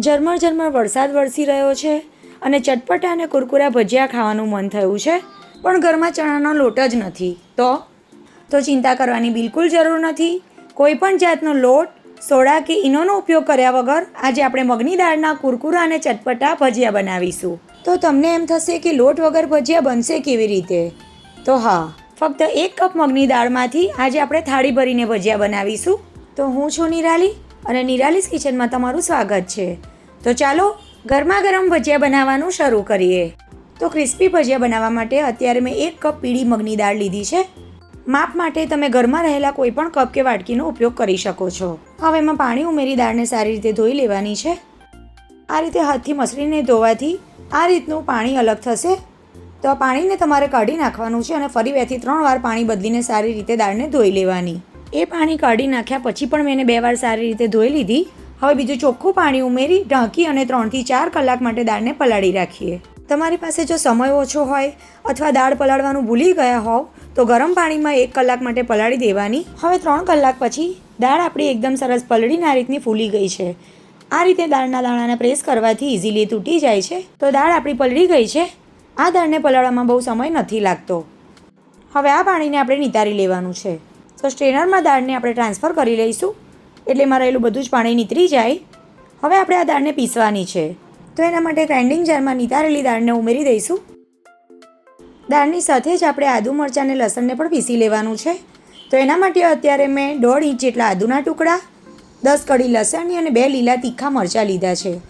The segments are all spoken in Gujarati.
ઝરમર ઝરમર વરસાદ વરસી રહ્યો છે અને ચટપટા અને કુરકુરા ભજીયા ખાવાનું મન થયું છે, પણ ઘરમાં ચણાનો લોટ જ નથી. તો? તો ચિંતા કરવાની બિલકુલ જરૂર નથી. કોઈ પણ જાતનો લોટ, સોડા કે ઈનોનો ઉપયોગ કર્યા વગર આજે આપણે મગની દાળના કુરકુરા અને ચટપટા ભજીયા બનાવીશું. તો તમને એમ થશે કે લોટ વગર ભજીયા બનશે કેવી રીતે? તો હા, ફક્ત એક કપ મગની દાળમાંથી આજે આપણે થાળી ભરીને ભજીયા બનાવીશું. તો હું છું નિરાલી? અને નિરાલીસ કિચનમાં તમારું સ્વાગત છે. તો ચાલો, ગરમા ગરમ ભજીયા બનાવવાનું શરૂ કરીએ. તો ક્રિસ્પી ભજીયા બનાવવા માટે અત્યારે મેં એક કપ પીળી મગની દાળ લીધી છે. માપ માટે તમે ઘરમાં રહેલા કોઈપણ કપ કે વાટકીનો ઉપયોગ કરી શકો છો. હવે એમાં પાણી ઉમેરી દાળને સારી રીતે ધોઈ લેવાની છે. આ રીતે હાથથી મસળીને ધોવાથી આ રીતનું પાણી અલગ થશે. તો આ પાણીને તમારે કાઢી નાખવાનું છે અને ફરી બેથી ત્રણ વાર પાણી બદલીને સારી રીતે દાળને ધોઈ લેવાની. એ પાણી કાઢી નાખ્યા પછી પણ મેં એને બે વાર સારી રીતે ધોઈ લીધી. હવે બીજું ચોખ્ખું પાણી ઉમેરી, ઢાંકી અને ત્રણથી ચાર કલાક માટે દાળને પલાળી રાખીએ. તમારી પાસે જો સમય ઓછો હોય અથવા દાળ પલાળવાનું ભૂલી ગયા હોવ, તો ગરમ પાણીમાં એક કલાક માટે પલાળી દેવાની. હવે ત્રણ કલાક પછી દાળ આપણી એકદમ સરસ પલળીને આ રીતની ફૂલી ગઈ છે. આ રીતે દાળના દાણાને પ્રેસ કરવાથી ઇઝીલી તૂટી જાય છે. તો દાળ આપણી પલળી ગઈ છે. આ દાળને પલાળવામાં બહુ સમય નથી લાગતો. હવે આ પાણીને આપણે નિતારી લેવાનું છે. તો સ્ટ્રેનરમાં દાળને આપણે ટ્રાન્સફર કરી લઈશું. એટલે એમાં રહેલું બધું જ પાણી નીતરી જાય. હવે આપણે આ દાળને પીસવાની છે. તો એના માટે ગ્રાઇન્ડિંગ જારમાં નિતારેલી દાળને ઉમેરી દઈશું. દાળની સાથે જ આપણે આદુ મરચાં અને લસણને પણ પીસી લેવાનું છે. તો એના માટે અત્યારે મેં દોઢ ઇંચ જેટલા આદુના ટુકડા, દસ કડી લસણની અને બે લીલા તીખા મરચાં લીધા છે.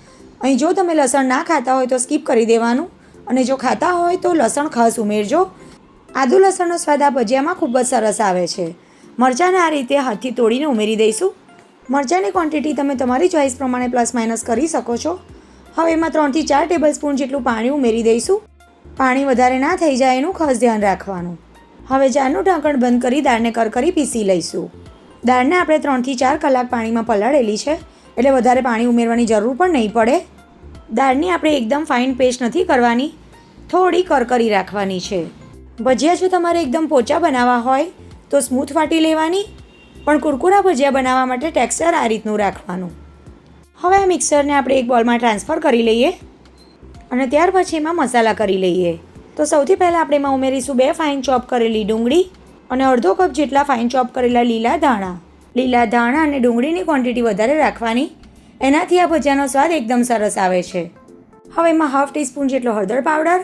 અહીં જો તમે લસણ ના ખાતા હોય તો સ્કીપ કરી દેવાનું. અને જો ખાતા હોય તો લસણ ખાસ ઉમેરજો. આદુ લસણનો સ્વાદ આ ભજીયામાં ખૂબ જ સરસ આવે છે. મરચાંને આ રીતે હાથથી તોડીને ઉમેરી દઈશું. મરચાંની ક્વોન્ટિટી તમે તમારી ચોઈસ પ્રમાણે પ્લસ માઇનસ કરી શકો છો. હવે એમાં ત્રણથી ચાર ટેબલ સ્પૂન જેટલું પાણી ઉમેરી દઈશું. પાણી વધારે ના થઈ જાય એનું ખાસ ધ્યાન રાખવાનું. હવે જારનું ઢાંકણ બંધ કરી દાળને કરકરી પીસી લઈશું. દાળને આપણે ત્રણથી ચાર કલાક પાણીમાં પલાળેલી છે, એટલે વધારે પાણી ઉમેરવાની જરૂર પણ નહીં પડે. દાળની આપણે એકદમ ફાઇન પેસ્ટ નથી કરવાની, થોડી કરકરી રાખવાની છે. ભજીયા જો તમારે એકદમ પોચા બનાવવા હોય તો સ્મૂથ વાટી લેવાની? પણ કુરકુરા ભજીયા બનાવવા માટે ટેક્સચર આ રીતનું રાખવાનું. હવે આ મિક્સરને આપણે એક બોલમાં ટ્રાન્સફર કરી લઈએ અને ત્યાર પછી એમાં મસાલા કરી લઈએ. તો સૌથી પહેલાં આપણે એમાં ઉમેરીશું બે ફાઇન ચોપ કરેલી ડુંગળી અને અડધો કપ જેટલા ફાઇન ચોપ કરેલા લીલા ધાણા. લીલા ધાણા અને ડુંગળીની ક્વોન્ટિટી વધારે રાખવાની. એનાથી આ ભજીયાનો સ્વાદ એકદમ સરસ આવે છે. હવે એમાં હાફ ટીસ્પૂન જેટલો હળદર પાવડર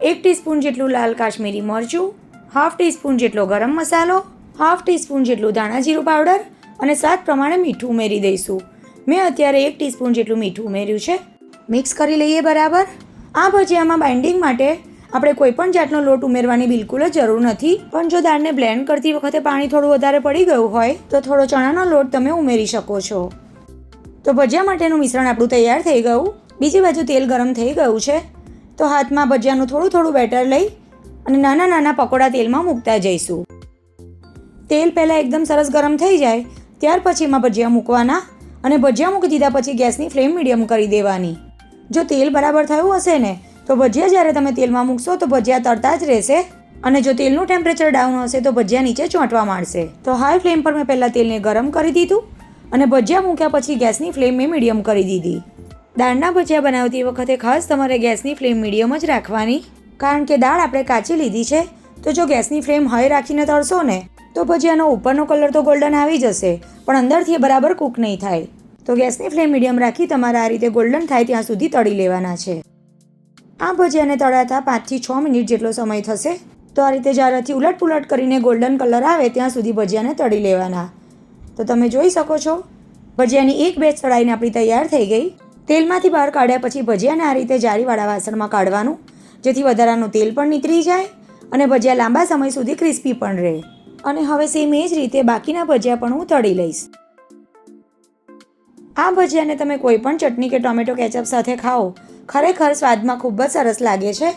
એક ટીસ્પૂન જેટલું લાલ કાશ્મીરી મરચું હાફ ટીસ્પૂન જેટલો ગરમ મસાલો હાફ ટીસ્પૂન જેટલું ધાણા જીરું પાવડર અને સ્વાદ પ્રમાણે મીઠું ઉમેરી દઈશું. મેં અત્યારે એક ટીસ્પૂન જેટલું મીઠું ઉમેર્યું છે. મિક્સ કરી લઈએ બરાબર? આ ભજીયામાં બાઇન્ડિંગ માટે આપણે કોઈ પણ જાતનો લોટ ઉમેરવાની બિલકુલ જ જરૂર નથી. પણ જો દાળને બ્લેન્ડ કરતી વખતે પાણી થોડું વધારે પડી ગયું હોય, તો થોડો ચણાનો લોટ તમે ઉમેરી શકો છો. તો ભજીયા માટેનું મિશ્રણ આપણું તૈયાર થઈ ગયું. બીજી બાજુ તેલ ગરમ થઈ ગયું છે. તો હાથમાં ભજીયાનું થોડું થોડું બેટર લઈ અને નાના નાના પકોડા તેલમાં મૂકતા જઈશું. તેલ પહેલાં એકદમ સરસ ગરમ થઈ જાય, ત્યાર પછી એમાં ભજીયા મૂકવાના અને ભજીયા મૂકી દીધા પછી ગેસની ફ્લેમ મીડિયમ કરી દેવાની. જો તેલ બરાબર થયું હશે ને, તો ભજીયા જ્યારે તમે તેલમાં મૂકશો તો ભજીયા તરતા જ રહેશે અને જો તેલનું ટેમ્પરેચર ડાઉન હશે તો ભજીયા નીચે ચોંટવા માંડશે. તો હાઈ ફ્લેમ પર મેં પહેલાં તેલને ગરમ કરી દીધું અને ભજીયા મૂક્યા પછી ગેસની ફ્લેમ મેં મીડિયમ કરી દીધી. દાળના ભજીયા બનાવતી વખતે ખાસ તમારે ગેસની ફ્લેમ મીડિયમ જ રાખવાની. કારણ કે દાળ આપણે કાચી લીધી છે. તો જો ગેસની ફ્લેમ હાઈ રાખીને તળશો ને, તો ભજીયાનો ઉપરનો કલર તો ગોલ્ડન આવી જશે, પણ અંદરથી એ બરાબર કૂક નહીં થાય. તો ગેસની ફ્લેમ મીડિયમ રાખી તમારે આ રીતે ગોલ્ડન થાય ત્યાં સુધી તળી લેવાના છે. આ ભજીયાને તળાતા પાંચથી છ મિનિટ જેટલો સમય થશે, તો આ રીતે જારાથી ઉલટ પુલટ કરીને ગોલ્ડન કલર આવે ત્યાં સુધી ભજીયાને તળી લેવાના. તો તમે જોઈ શકો છો, ભજીયાની એક બેચ તળાઈને આપણી તૈયાર થઈ ગઈ. તેલમાંથી બહાર કાઢ્યા પછી ભજીયાને આ રીતે જારીવાળા વાસણમાં કાઢવાનું જેથી વધારાનું તેલ પણ નીતરી જાય અને ભજીયા લાંબા સમય સુધી ક્રિસ્પી પણ રહે. અને હવે સેમ એ જ રીતે બાકીના ભજીયા પણ હું તળી લઈશ. આ ભજીયાને તમે કોઈ પણ ચટણી કે ટોમેટો કેચઅપ સાથે ખાઓ. ખરેખર સ્વાદમાં ખૂબ જ સરસ લાગે છે.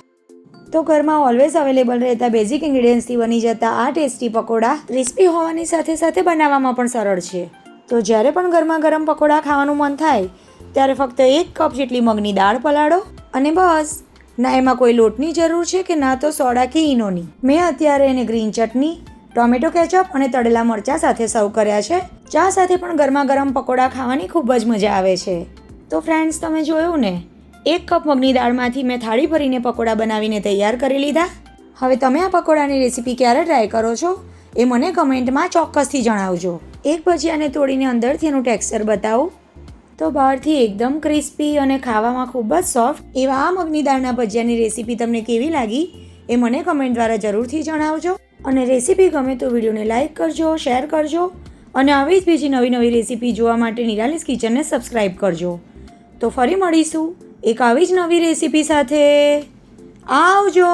તો ઘરમાં ઓલવેઝ અવેલેબલ રહેતા બેઝિક ઇન્ગ્રીડિયન્ટ્સથી બની જતા આ ટેસ્ટી પકોડા ક્રિસ્પી હોવાની સાથે સાથે બનાવવામાં પણ સરળ છે. તો જ્યારે પણ ઘરમાં ગરમ પકોડા ખાવાનું મન થાય, ત્યારે ફક્ત એક કપ જેટલી મગની દાળ પલાળો અને બસ. ના, એમાં કોઈ લોટની જરૂર છે કે ના તો સોડા કે ઈનોની? મેં અત્યારે એને ગ્રીન ચટણી, ટોમેટો કેચઅપ અને તળેલા મરચાં સાથે સર્વ કર્યા છે. ચા સાથે પણ ગરમા ગરમ પકોડા ખાવાની ખૂબ જ મજા આવે છે. તો ફ્રેન્ડ્સ, તમે જોયું ને? એક કપ મગની દાળમાંથી મેં થાળી ભરીને પકોડા બનાવીને તૈયાર કરી લીધા. હવે તમે આ પકોડાની રેસીપી ક્યારે ટ્રાય કરો છો? એ મને કમેન્ટમાં ચોક્કસથી જણાવજો. એક ભજીયાને તોડીને અંદરથી એનું ટેક્સચર બતાવું. તો બહારથી એકદમ ક્રિસ્પી અને ખાવામાં ખૂબ જ સોફ્ટ એવા આ મગની દાળના ભજીયાની રેસીપી તમને કેવી લાગી એ મને કમેન્ટ દ્વારા જરૂરથી જણાવજો. અને રેસીપી ગમે તો વિડીયોને લાઇક કરજો શેર કરજો અને આવી જ બીજી નવી નવી રેસીપી જોવા માટે નિરાલીસ કિચનને સબસ્ક્રાઈબ કરજો. તો ફરી મળીશું એક આવી જ નવી રેસીપી સાથે. આવજો!